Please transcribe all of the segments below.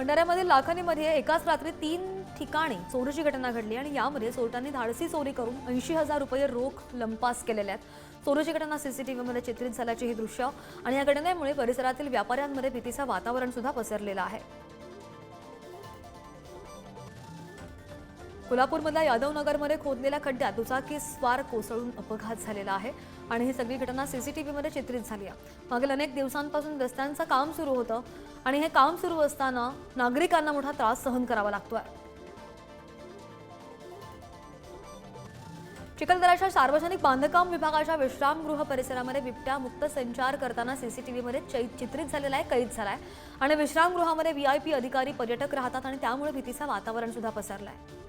भंडाऱ्यामध्ये लाखनीमध्ये एकाच रात्री तीन ठिकाणी चोरीची घटना घडली आणि यामध्ये चोरटांनी धाडसी चोरी करून ऐंशी हजार रुपये रोख लंपास केलेले आहेत. चोरीची घटना सीसीटीव्हीमध्ये चित्रित झाल्याची ही दृश्य आणि या घटनेमुळे परिसरातील व्यापाऱ्यांमध्ये भीतीचं वातावरण सुद्धा पसरलेलं आहे. कोल्हापूरमधल्या यादवनगरमध्ये खोदलेल्या खड्ड्यात दुचाकी स्वार कोसळून अपघात झालेला आहे आणि ही सगळी घटना सीसीटीव्हीमध्ये चित्रित झाली आहे. मागील अनेक दिवसांपासून रस्त्यांचं काम सुरू होतं आणि हे काम सुरू असताना नागरिकांना मोठा त्रास सहन करावा लागतोय. चिखलदराच्या सार्वजनिक बांधकाम विभागाच्या विश्रामगृह परिसरामध्ये बिबट्या मुक्त संचार करताना सीसीटीव्हीमध्ये चै- चित्रित झालेला आहे कैद झालाय. आणि विश्रामगृहामध्ये व्हीआयपी अधिकारी पर्यटक राहतात आणि त्यामुळे भीतीचं वातावरण सुद्धा आहे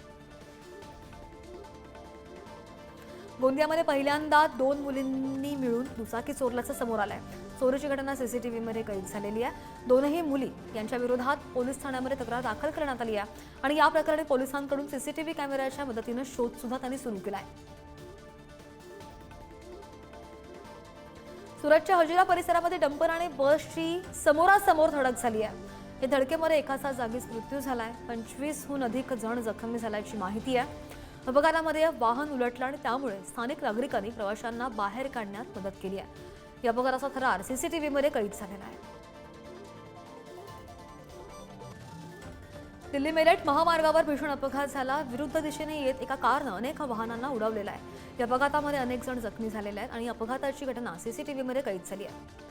गोंदियामध्ये पहिल्यांदा दोन मुलींनी मिळून दुचाकी चोरल्याचं समोर आलंय. चोरीची घटना सीसीटीव्हीमध्ये कैद झालेली आहे. दोनही मुली यांच्या विरोधात पोलीस ठाण्यामध्ये तक्रार दाखल करण्यात आली आहे आणि या प्रकरणी पोलिसांकडून सीसीटीव्ही कॅमेऱ्याच्या मदतीनं शोध सुद्धा त्यांनी सुरू केला आहे सुरतच्या हजिरा परिसरामध्ये डंपर आणि बसची समोरासमोर धडक झाली आहे. या धडकेमध्ये एकाचा जागीच मृत्यू झालाय. पंचवीसहून अधिक जण जखमी झाल्याची माहिती आहे. अपघातामध्ये वाहन उलटलं आणि त्यामुळे स्थानिक नागरिकांनी प्रवाशांना बाहेर काढण्यात मदत केली आहे. या अपघाताचा थरार सीसीटीव्हीमध्ये कैद झालेला आहे. दिल्ली मेरठ महामार्गावर भीषण अपघात झाला. विरुद्ध दिशेने येत एका कारनं अनेक वाहनांना उडवलेला आहे. या अपघातामध्ये अनेक जण जखमी झालेले आहेत आणि अपघाताची घटना सीसीटीव्हीमध्ये कैद झाली आहे.